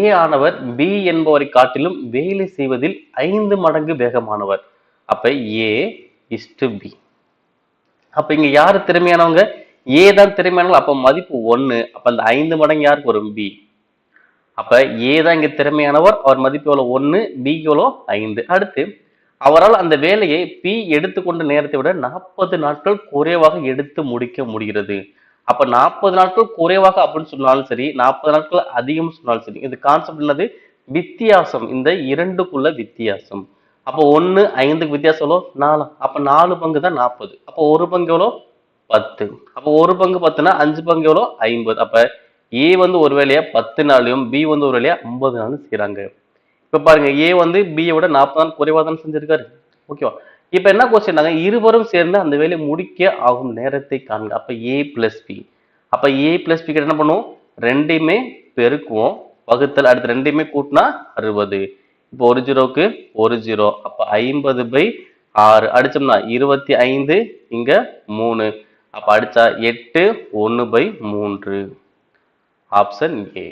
ஏ ஆனவர் பி என்பவரை காட்டிலும் வேலை செய்வதில் ஐந்து மடங்கு வேகமானவர். அப்ப ஏ இஸ் டு பி அப்ப இங்க யாரு திறமையானவங்க? ஏ தான் திறமையானவங்க. அப்ப மதிப்பு ஒன்னு அப்ப அந்த ஐந்து மடங்கு யாருக்கு வரும்? பி அப்ப ஏ தான் இங்க திறமையானவர். அவர் மதிப்பு எவ்வளவு? ஒன்னு பி எவ்வளோ ஐந்து. அடுத்து அவரால் அந்த வேலையை பி எடுத்துக்கொண்ட நேரத்தை விட நாற்பது நாட்கள் குறைவாக எடுத்து முடிக்க முடிகிறது. அப்ப நாற்பது நாட்கள் குறைவாக அப்படின்னு சொன்னாலும் சரி நாற்பது நாட்கள் அதிகம் சொன்னாலும் சரி இது கான்செப்ட் என்னது? வித்தியாசம். இந்த இரண்டுக்குள்ள வித்தியாசம். அப்போ ஒன்று ஐந்துக்கு வித்தியாசம் எவ்வளோ? நாலு. அப்போ நாலு பங்கு தான் நாற்பது. அப்போ ஒரு பங்கு எவ்வளோ? பத்து. அப்போ ஒரு பங்கு பத்துனா அஞ்சு பங்கு எவ்வளோ? ஐம்பது. அப்போ ஏ வந்து ஒரு வேலையா பத்து நாளையும் பி வந்து ஒரு வேலையா ஐம்பது நாளும் செய்கிறாங்க இப்போ பாருங்க ஏ வந்து பியை விட நாற்பது நாள் குறைவாக தான் செஞ்சிருக்காரு? ஓகேவா? இப்ப என்ன கொஸ்டின் இருவரும் சேர்ந்து அந்த வேலையை முடிக்க ஆகும் நேரத்தை காண்க. அப்ப ஏ பிளஸ் பி அப்ப ஏ பிளஸ் பி என்ன பண்ணுவோம்? ரெண்டையுமே பெருக்குவோம். வகுத்தல் அடுத்து ரெண்டையுமே கூட்டினா அறுபது. இப்போ ஒரு ஜீரோக்கு ஒரு ஜீரோ. அப்ப ஐம்பது பை ஆறு. அடிச்சோம்னா இருபத்தி ஐந்து இங்க மூணு. அப்ப அடிச்சா எட்டு ஒன்று பை மூன்று. Option A